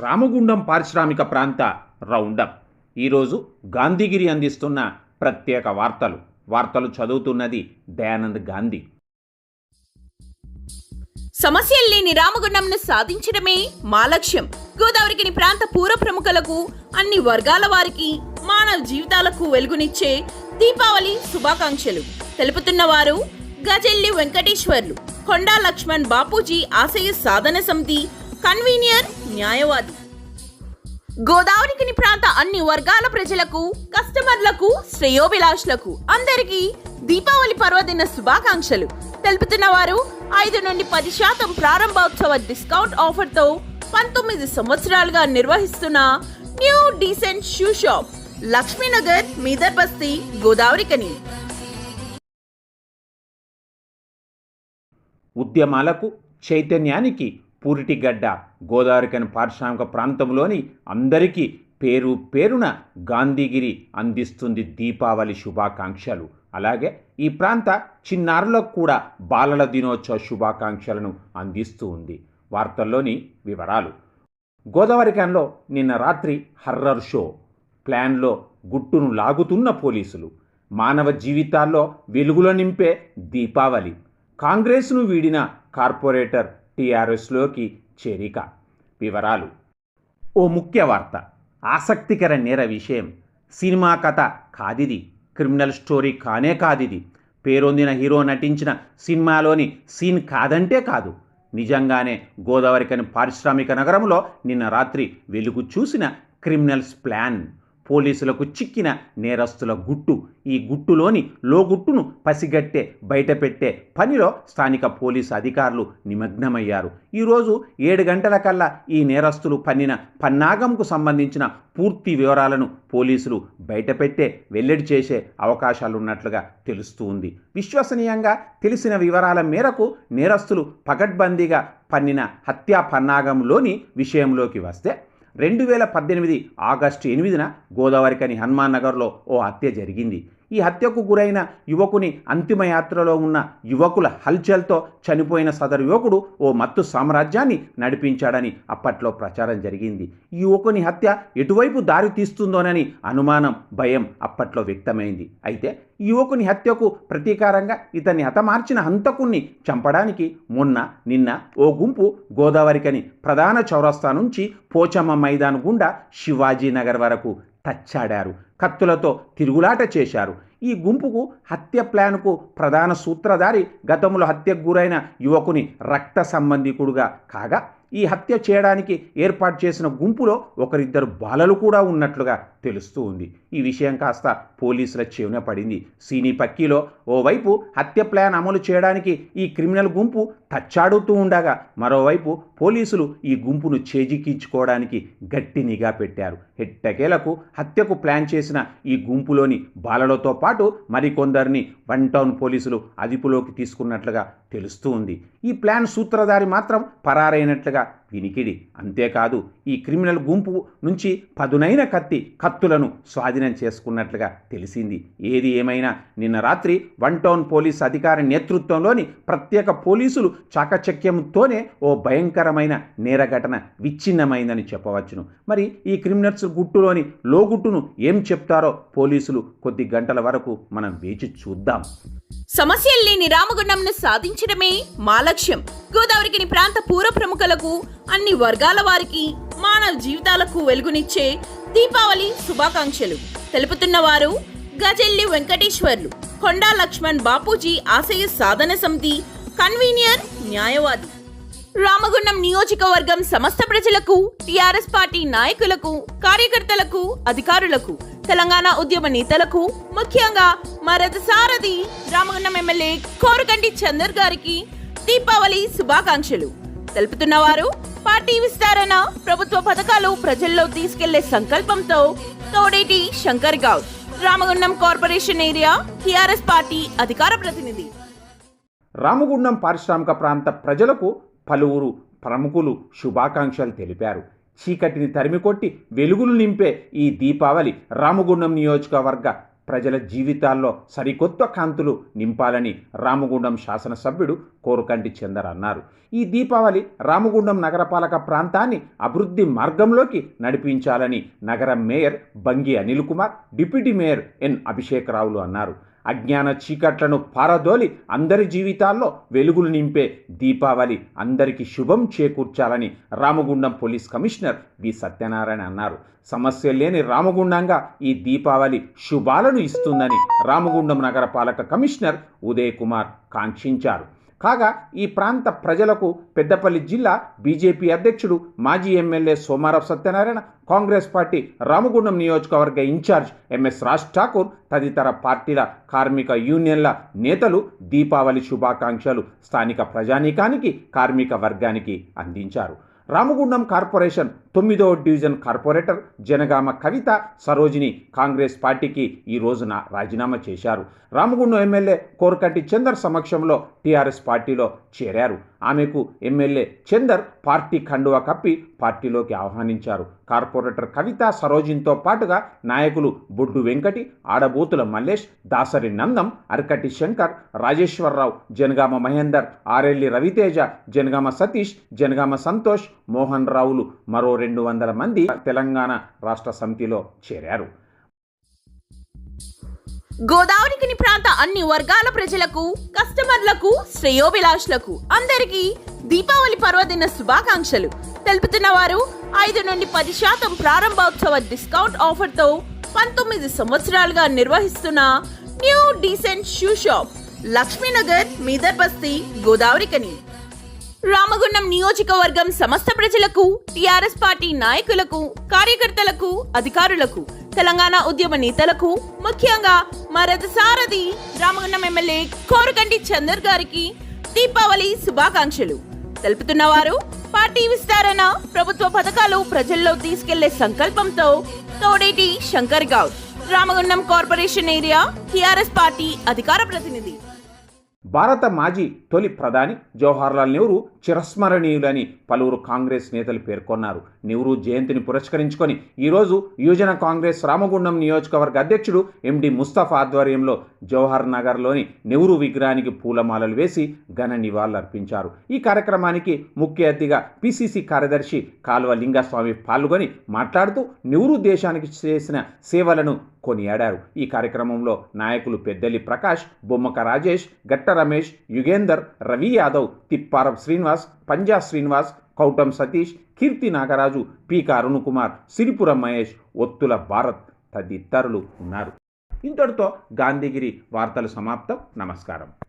రామగుండం పారిశ్రామిక ప్రాంత రౌండప్. ఈరోజు గాంధీగిరి అందిస్తున్న ప్రత్యేక వార్తలు. వార్తలు చదువుతున్నది దయానంద్ గాంధీ. సమస్యలు లేని రామగుండంను సాధించడమే మా లక్ష్యం. గోదావరికిని ప్రాంత పూర్వ ప్రముఖులకు అన్ని వర్గాల వారికి మానవ జీవితాలకు వెలుగునిచ్చే దీపావళి శుభాకాంక్షలు. తెలుపుతున్న వారు గజెల్లి వెంకటేశ్వర్లు కొండా లక్ష్మణ్ బాపూజీ ఆశయ సాధన సమితి కన్వీనియర్ న్యాయవాది. గోదావరికిని ప్రాంత అన్ని వర్గాల ప్రజలకు కస్టమర్లకు శ్రేయోభిలాషులకు అందరికీ దీపావళి పర్వదిన శుభాకాంక్షలు. తెలుపుతున్న వారు ఐదు నుండి పది శాతం ప్రారంభోత్సవ డిస్కౌంట్ ఆఫర్తో పంతొమ్మిది సంవత్సరాలుగా నిర్వహిస్తున్న new decent shoe shop Lakshminagar మీదర్ బస్తీ గోదావరికని ఉద్యమాలకు చైతన్యానికి పూరిటిగడ్డ గోదావరికని పారిశ్రామిక ప్రాంతంలోని అందరికీ పేరు పేరున గాంధీగిరి అందిస్తుంది దీపావళి శుభాకాంక్షలు. అలాగే ఈ ప్రాంత చిన్నారులకు కూడా బాలల దినోత్సవ శుభాకాంక్షలను అందిస్తూ ఉంది. వార్తల్లోని వివరాలు. గోదావరికంలో నిన్న రాత్రి హర్రర్ షో ప్లాన్లో గుట్టును లాగుతున్న పోలీసులు. మానవ జీవితాల్లో వెలుగులో నింపే దీపావళి. కాంగ్రెస్ను వీడిన కార్పొరేటర్ టీఆర్ఎస్లోకి చేరిక. వివరాలు. ఓ ముఖ్య వార్త. ఆసక్తికర నేర విషయం. సినిమా కథ కాదిది. క్రిమినల్ స్టోరీ కానే కాదిది. పేరొందిన హీరో నటించిన సినిమాలోని సీన్ కాదంటే కాదు. నిజంగానే గోదావరికని పారిశ్రామిక నగరంలో నిన్న రాత్రి వెలుగు చూసిన క్రిమినల్స్ ప్లాన్. పోలీసులకు చిక్కిన నేరస్తుల గుట్టు. ఈ గుట్టులోని లోగుట్టును పసిగట్టే బయటపెట్టే పనిలో స్థానిక పోలీసు అధికారులు నిమగ్నమయ్యారు. ఈరోజు ఏడు గంటల కల్లా ఈ నేరస్తులు పన్నిన పన్నాగంకు సంబంధించిన పూర్తి వివరాలను పోలీసులు బయటపెట్టే వెల్లడి చేసే అవకాశాలున్నట్లుగా తెలుస్తూ ఉంది. విశ్వసనీయంగా తెలిసిన వివరాల మేరకు నేరస్తులు పకడ్బందీగా పన్నిన హత్యా పన్నాగంలోని విషయంలోకి వస్తే రెండు వేల పద్దెనిమిది ఆగస్టు ఎనిమిదిన గోదావరికని హనుమాన్ నగర్లో ఓ హత్య జరిగింది. ఈ హత్యకు గురైన యువకుని అంతిమయాత్రలో ఉన్న యువకుల హల్చల్తో చనిపోయిన సదరు యువకుడు ఓ మత్తు సామ్రాజ్యాన్ని నడిపించాడని అప్పట్లో ప్రచారం జరిగింది. ఈ యువకుని హత్య ఎటువైపు దారి తీస్తుందోనని అనుమానం భయం అప్పట్లో వ్యక్తమైంది. అయితే యువకుని హత్యకు ప్రతీకారంగా ఇతన్ని హతమార్చిన హంతకుణ్ణి చంపడానికి మొన్న నిన్న ఓ గుంపు గోదావరికని ప్రధాన చౌరస్తా నుంచి పోచమ్మ మైదాన్ గుండా శివాజీనగర్ వరకు తచ్చాడారు. కత్తులతో తిరుగులాట చేశారు. ఈ గుంపుకు హత్య ప్లాన్కు ప్రధాన సూత్రధారి గతంలో హత్యకు గురైన యువకుని రక్త సంబంధికుడుగా కాగా ఈ హత్య చేయడానికి ఏర్పాటు చేసిన గుంపులో ఒకరిద్దరు బాలలు కూడా ఉన్నట్లుగా తెలుస్తూ ఉంది. ఈ విషయం కాస్త పోలీసుల చెవిన పడింది. సీనీ పక్కీలో ఓవైపు హత్య ప్లాన్ అమలు చేయడానికి ఈ క్రిమినల్ గుంపు తచ్చాడుతూ ఉండగా మరోవైపు పోలీసులు ఈ గుంపును చేజిక్కించుకోవడానికి గట్టి నిఘా పెట్టారు. హెట్టకేలకు హత్యకు ప్లాన్ చేసిన ఈ గుంపులోని బాలలతో పాటు మరికొందరిని వన్ టౌన్ పోలీసులు అదుపులోకి తీసుకున్నట్లుగా తెలుస్తూ ఉంది. ఈ ప్లాన్ సూత్రధారి మాత్రం పరారైనట్లుగా వినికిడి. అంతేకాదు ఈ క్రిమినల్ గుంపు నుంచి పదునైన కత్తి కత్తులను స్వాధీనం చేసుకున్నట్లుగా తెలిసింది. ఏది ఏమైనా నిన్న రాత్రి వన్ టౌన్ పోలీస్ అధికారి నేతృత్వంలోని ప్రత్యేక పోలీసులు చాకచక్యంతోనే ఓ భయంకరమైన నేర ఘటన విచ్ఛిన్నమైందని చెప్పవచ్చును. మరి ఈ క్రిమినల్స్ గుట్టులోని లోగుట్టును ఏం చెప్తారో పోలీసులు కొద్ది గంటల వరకు మనం వేచి చూద్దాం. సమస్యలు లేని రామగుండంను సాధించడమే మా లక్ష్యం. గోదావరికి ప్రాంత పూర్వ ప్రముఖులకు అన్ని వర్గాల వారికి మానవ జీవితాలకు వెలుగునిచ్చే దీపావళి శుభాకాంక్షలు. తెలుపుతున్న వారు గజెల్లి వెంకటేశ్వర్లు కొండా లక్ష్మణ్ బాపూజీ ఆశయ సాధన సమితి కన్వీనియర్ న్యాయవాది. రామగుండం నియోజకవర్గం సమస్త ప్రజలకు టిఆర్ఎస్ పార్టీ నాయకులకు కార్యకర్తలకు అధికారులకు తెలంగాణ ఉద్యమ నేతలకు ముఖ్యంగా మరత సారథి రామగుండం ఎమ్మెల్యే కోరగంటి చందర్ గారికి దీపావళి శుభాకాంక్షలు. తెలుపుతున్నవారు పార్టీ విస్తరణ ప్రభుత్వ పథకాలు ప్రజల్లో తీసుకెళ్ళే సంకల్పంతో Thodeti Shankar Goud Ramagundam corporation area TRS party అధికార ప్రతినిధి. రామగుండం పారిశ్రామిక ప్రాంత ప్రజలకు పలువురు ప్రముఖులు శుభాకాంక్షలు తెలిపారు. చీకటిని తరిమికొట్టి వెలుగులు నింపే ఈ దీపావళి రామగుండం నియోజకవర్గ ప్రజల జీవితాల్లో సరికొత్త కాంతులు నింపాలని రామగుండం శాసనసభ్యుడు కోరుకంటి చందర్ అన్నారు. ఈ దీపావళి రామగుండం నగరపాలక ప్రాంతాన్ని అభివృద్ధి మార్గంలోకి నడిపించాలని నగర mayor Bangi Anil Kumar deputy mayor N Abhishek రావులు అన్నారు. అజ్ఞాన చీకట్లను పారదోలి అందరి జీవితాల్లో వెలుగులు నింపే దీపావళి అందరికీ శుభం చేకూర్చాలని Ramagundam police commissioner V Satyanarayana అన్నారు. సమస్య లేని రామగుండంగా ఈ దీపావళి శుభాలను ఇస్తుందని రామగుండం నగరపాలక కమిషనర్ ఉదయ్ కుమార్ కాంక్షించారు. కాగా ఈ ప్రాంత ప్రజలకు పెద్దపల్లి జిల్లా బీజేపీ అధ్యక్షుడు మాజీ ఎమ్మెల్యే సోమారావు సత్యనారాయణ కాంగ్రెస్ పార్టీ రామగుండం నియోజకవర్గ ఇన్ఛార్జ్ ఎంఎస్ రాజ్ ఠాకూర్ తదితర పార్టీల కార్మిక యూనియన్ల నేతలు దీపావళి శుభాకాంక్షలు స్థానిక ప్రజానీకానికి కార్మిక వర్గానికి అందించారు. రామగుండం కార్పొరేషన్ తొమ్మిదో డివిజన్ కార్పొరేటర్ జనగామ కవిత సరోజిని కాంగ్రెస్ పార్టీకి ఈ రోజున రాజీనామా చేశారు. రామగుండం ఎమ్మెల్యే కోరకంటి చందర్ సమక్షంలో టీఆర్ఎస్ పార్టీలో చేరారు. ఆమెకు ఎమ్మెల్యే చందర్ పార్టీ కండువా కప్పి పార్టీలోకి ఆహ్వానించారు. కార్పొరేటర్ కవిత సరోజిన్తో పాటుగా నాయకులు బొడ్డు వెంకటి ఆడబూతుల మల్లేష్ దాసరి నందం అరకటి శంకర్ రాజేశ్వరరావు జనగామ మహేందర్ ఆరెల్లి రవితేజ జనగామ సతీష్ జనగామ సంతోష్ మోహన్ రావులు మరో రెండు వందల మంది తెలంగాణ రాష్ట్ర సమితిలో చేరారు. గోదావరికిని ప్రాంత అన్ని వర్గాల ప్రజలకు కస్టమర్లకు శ్రేయోభిలాషులకు అందరికీ దీపావళి పర్వదిన శుభాకాంక్షలు. తెలుపుతున్న వారు ఐదు నుండి పది శాతం ప్రారంభోత్సవ డిస్కౌంట్ ఆఫర్తో పంతొమ్మిది సంవత్సరాలుగా నిర్వహిస్తున్న new decent shoe shop Lakshminagar మీదర్ బస్తీ గోదావరికని రామగుండం నియోజకవర్గం సమస్త ప్రజలకు టిఆర్ఎస్ పార్టీ నాయకులకు కార్యకర్తలకు అధికారులకు తెలంగాణ ఉద్యమ నేతలకు ముఖ్యంగా మరద సారథి రామగుండం ఎమ్మెల్యే కోరకంటి చందర్ గారికి దీపావళి శుభాకాంక్షలు. తెలుపుతున్న వారు పార్టీ విస్తరణ ప్రభుత్వ పథకాలు ప్రజల్లో తీసుకెళ్ళే సంకల్పంతో Thodeti Shankar Goud. Ramagundam corporation area TRS party అధికార ప్రతినిధి. భారత మాజీ తొలి ప్రధాని జవహర్లాల్ నెహ్రూ చిరస్మరణీయులని పలువురు కాంగ్రెస్ నేతలు పేర్కొన్నారు. నెహ్రూ జయంతిని పురస్కరించుకొని ఈరోజు యువజన కాంగ్రెస్ రామగుండం నియోజకవర్గ అధ్యక్షుడు ఎండి ముస్తఫా ఆధ్వర్యంలో జవహర్ నగర్లోని నెహ్రూ విగ్రహానికి పూలమాలలు వేసి ఘన నివాళులర్పించారు. ఈ కార్యక్రమానికి ముఖ్య అతిథిగా పిసిసి కార్యదర్శి కాల్వ లింగస్వామి పాల్గొని మాట్లాడుతూ నెహ్రూ దేశానికి చేసిన సేవలను కొనియాడారు. ఈ కార్యక్రమంలో నాయకులు పెద్దలి ప్రకాష్ బొమ్మక రాజేష్ గట్ట రమేష్ యుగేందర్ రవి యాదవ్ తిప్పారం శ్రీనివాస్ పంజా శ్రీనివాస్ కౌటం సతీష్ కీర్తి నాగరాజు పీక అరుణ్ కుమార్ సిరిపురం మహేష్ ఒత్తుల భారత్ తదితరులు ఉన్నారు. ఇంతటితో గాంధీగిరి వార్తలు సమాప్తం. నమస్కారం.